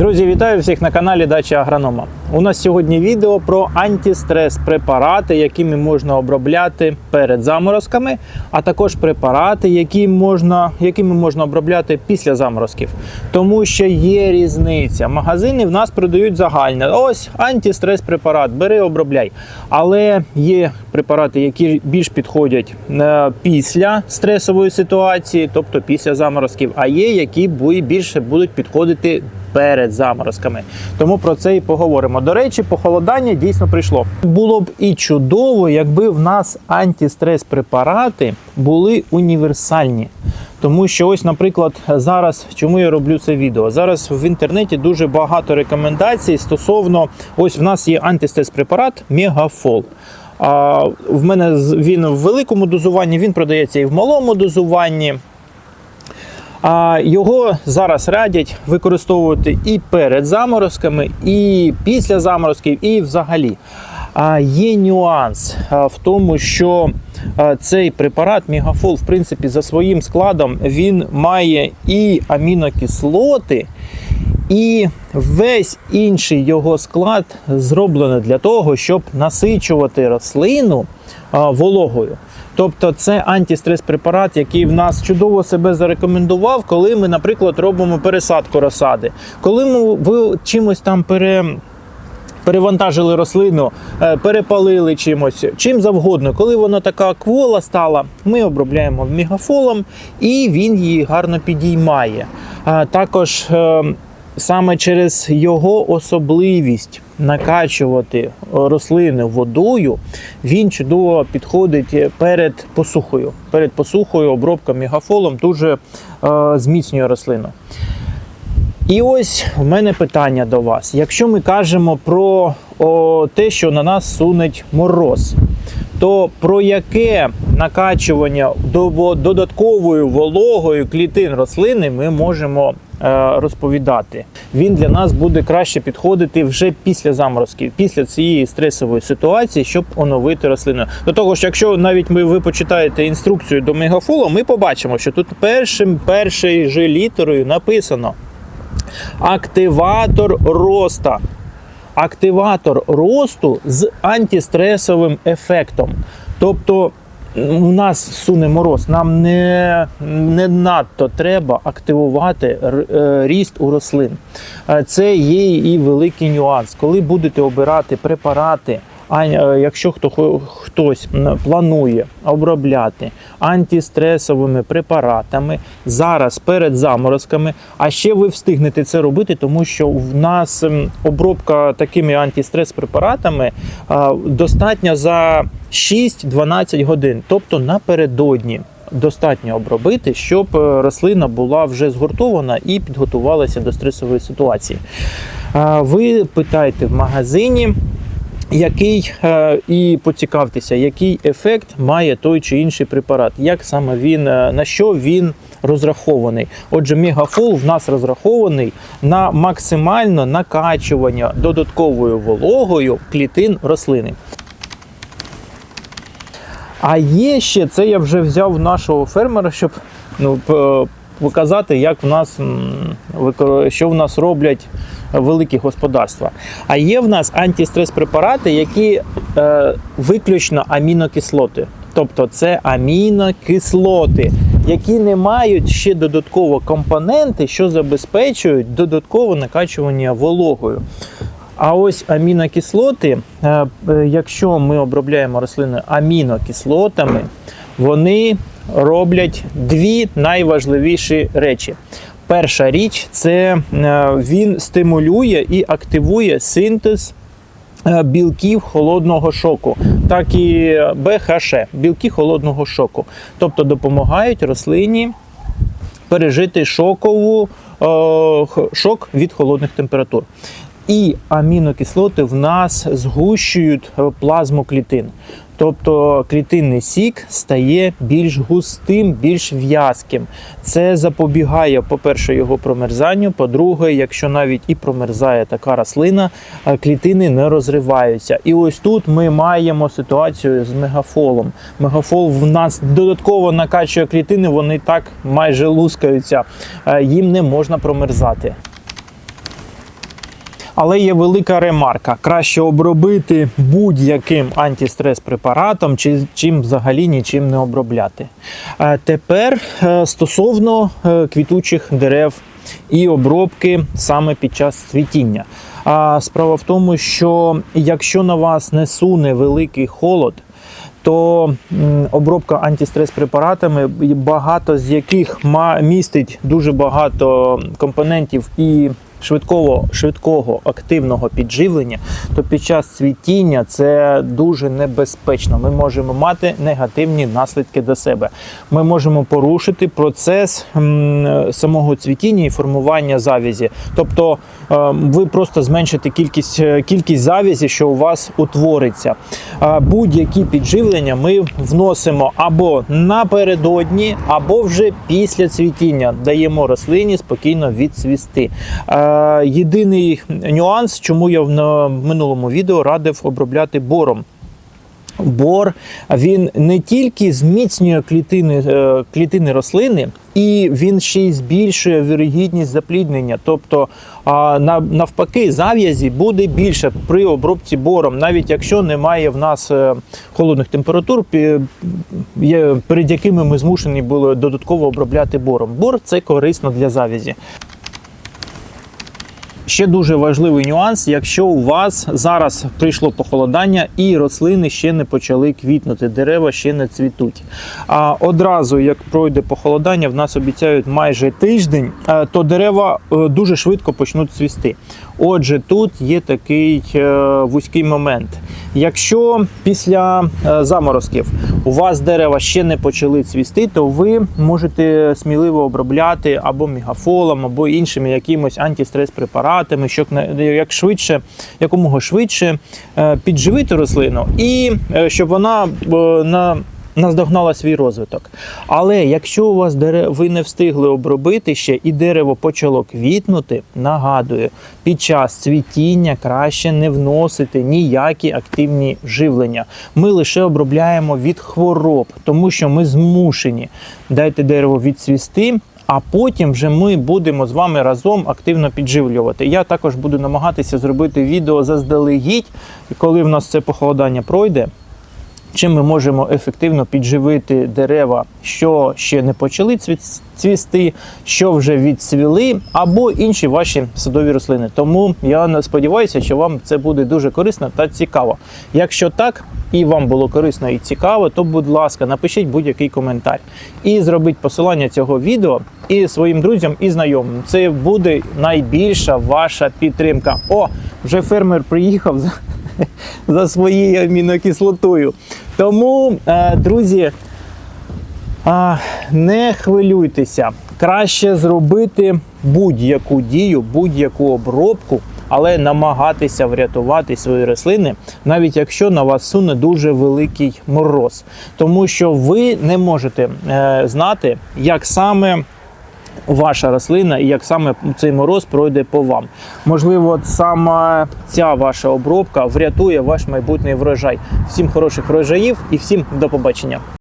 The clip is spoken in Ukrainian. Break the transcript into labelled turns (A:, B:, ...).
A: Друзі, вітаю всіх на каналі Дача Агронома. У нас сьогодні відео про антистрес препарати, якими можна обробляти перед заморозками, а також препарати, які можна, якими можна обробляти після заморозків. Тому що є різниця. Магазини в нас продають загальне. Ось антистрес препарат, бери, обробляй. Але є препарати, які більш підходять е, після стресової ситуації, тобто після заморозків, а є, які більше будуть підходити перед заморозками. Тому про це і поговоримо. До речі, похолодання дійсно прийшло. Було б і чудово, якби в нас антистрес препарати були універсальні. Тому що ось, наприклад, зараз чому я роблю це відео? Зараз в інтернеті дуже багато рекомендацій стосовно ось в нас є антистрес препарат Мегафол. А в мене він в великому дозуванні, він продається і в малому дозуванні. А його зараз радять використовувати і перед заморозками, і після заморозків, і взагалі. А є нюанс в тому, що цей препарат Мегафол, в принципі, за своїм складом він має і амінокислоти, і весь інший його склад зроблений для того, щоб насичувати рослину вологою. Тобто це антистрес препарат, який в нас чудово себе зарекомендував, коли ми, наприклад, робимо пересадку розсади. Коли ми ви чимось там пере. Перевантажили рослину, е, перепалили чимось, чим завгодно. Коли вона така квола стала, ми обробляємо мегафолом і він її гарно підіймає. Також е, саме через його особливість накачувати рослини водою, він чудово підходить перед посухою. Перед посухою обробка мегафолом дуже е, зміцнює рослину. І ось в мене питання до вас. Якщо ми кажемо про о, те, що на нас сунеть мороз, то про яке накачування до- додатковою вологою клітин рослини ми можемо розповідати? Він для нас буде краще підходити вже після заморозків, після цієї стресової ситуації, щоб оновити рослину. До того ж, якщо навіть ми ви почитаєте інструкцію до мегафолу, ми побачимо, що тут першим першою же літерою написано активатор роста. Активатор росту з антистресовим ефектом. Тобто у нас суне мороз, нам не, не надто треба активувати е, ріст у рослин. Е, Це є і великий нюанс. Коли будете обирати препарати, а е, якщо хто хтось планує обробляти антистресовими препаратами зараз перед заморозками, а ще ви встигнете це робити, тому що в нас обробка такими антистрес препаратами достатня за 6-12 годин, тобто напередодні. Достатньо обробити, щоб е, рослина була вже згуртована і підготувалася до стресової ситуації. Ви питаєте в магазині, який е, і поцікавтеся, який ефект має той чи інший препарат, як саме він е, на що він розрахований. Отже, мегафол в нас розрахований на максимальне накачування додатковою вологою клітин рослини. А є ще це я вже взяв нашого фермера, щоб ну, показати, як в нас що в нас роблять великі господарства. А є в нас антистрес препарати, які е, виключно амінокислоти. Тобто це амінокислоти, які не мають ще додатково компоненти, що забезпечують додаткове накачування вологою. А ось амінокислоти, е, е, якщо ми обробляємо рослини амінокислотами, вони роблять дві найважливіші речі. Перша річ це е, він стимулює і активує синтез е, білків холодного шоку, так і БХШ, білки холодного шоку, тобто допомагають рослині пережити шокову, е, шок від холодних температур. І амінокислоти в нас згущують е, плазму клітин. Тобто клітинний сік стає більш густим, більш в'язким. Це запобігає, по-перше, його промерзанню. По-друге, якщо навіть і промерзає така рослина, е, клітини не розриваються. І ось тут ми маємо ситуацію з мегафолом. Мегафол в нас додатково накачує клітини, вони так майже лускаються. Е, Їм не можна промерзати. Але є велика ремарка. Краще обробити будь-яким антистрес препаратом, чи чим взагалі нічим не обробляти. Е, Тепер е, стосовно е, квітучих дерев і обробки саме під час цвітіння. А справа в тому, що якщо на вас не суне великий холод, то обробка антистрес препаратами, багато з яких містить дуже багато компонентів і швидкого, швидкого активного підживлення, то під час цвітіння це дуже небезпечно. Ми можемо мати негативні наслідки до себе. Ми можемо порушити процес самого цвітіння і формування завязі. Тобто е, ви просто зменшите кількість, е, кількість завязі, що у вас утвориться. Е, Будь-які підживлення ми вносимо або напередодні, або вже після цвітіння. Даємо рослині спокійно відцвісти. Е, Єдиний нюанс, чому я в минулому відео радив обробляти бором. Бор він не тільки зміцнює клітини, е, клітини рослини, і він ще й збільшує вірогідність запліднення. Тобто, навпаки, зав'язі буде більше при обробці бором, навіть якщо немає в нас е, холодних температур, перед якими ми змушені були додатково обробляти бором. Бор це корисно для завязі. Ще дуже важливий нюанс, якщо у вас зараз прийшло похолодання і рослини ще не почали квітнути, дерева ще не цвітуть. А одразу, як пройде похолодання, в нас обіцяють майже тиждень, е, то дерева е, дуже швидко почнуть цвісти. Отже, тут є такий е, вузький момент. Якщо після заморозків у вас дерева ще не почали цвісти, то ви можете сміливо обробляти або мігафолом, або іншими якимось антистрес препаратами, щоб як швидше, якомога швидше е, підживити рослину і е, щоб вона е, на Наздогнала свій розвиток. Але якщо у вас дере... ви не встигли обробити ще і дерево почало квітнути, нагадую, під час цвітіння краще не вносити ніякі активні живлення. Ми лише обробляємо від хвороб, тому що ми змушені дайте дерево відцвісти. А потім вже ми будемо з вами разом активно підживлювати. Я також буду намагатися зробити відео заздалегідь, коли в нас це похолодання пройде. Чим ми можемо ефективно підживити дерева, що ще не почали цвісти, що вже відцвіли, або інші ваші садові рослини. Тому я сподіваюся, що вам це буде дуже корисно та цікаво. Якщо так і вам було корисно і цікаво, то будь ласка, напишіть будь-який коментар і зробіть посилання цього відео і своїм друзям і знайомим. Це буде найбільша ваша підтримка. О, вже фермер приїхав за- за своєю амінокислотою. Тому, е, друзі, а, не хвилюйтеся. Краще зробити будь-яку дію, будь-яку обробку, але намагатися врятувати свої рослини, навіть якщо на вас суне дуже великий мороз. Тому що ви не можете е, знати, як саме ваша рослина і як саме цей мороз пройде по вам. Можливо, саме ця ваша обробка врятує ваш майбутній врожай. Всім хороших врожаїв і всім до побачення.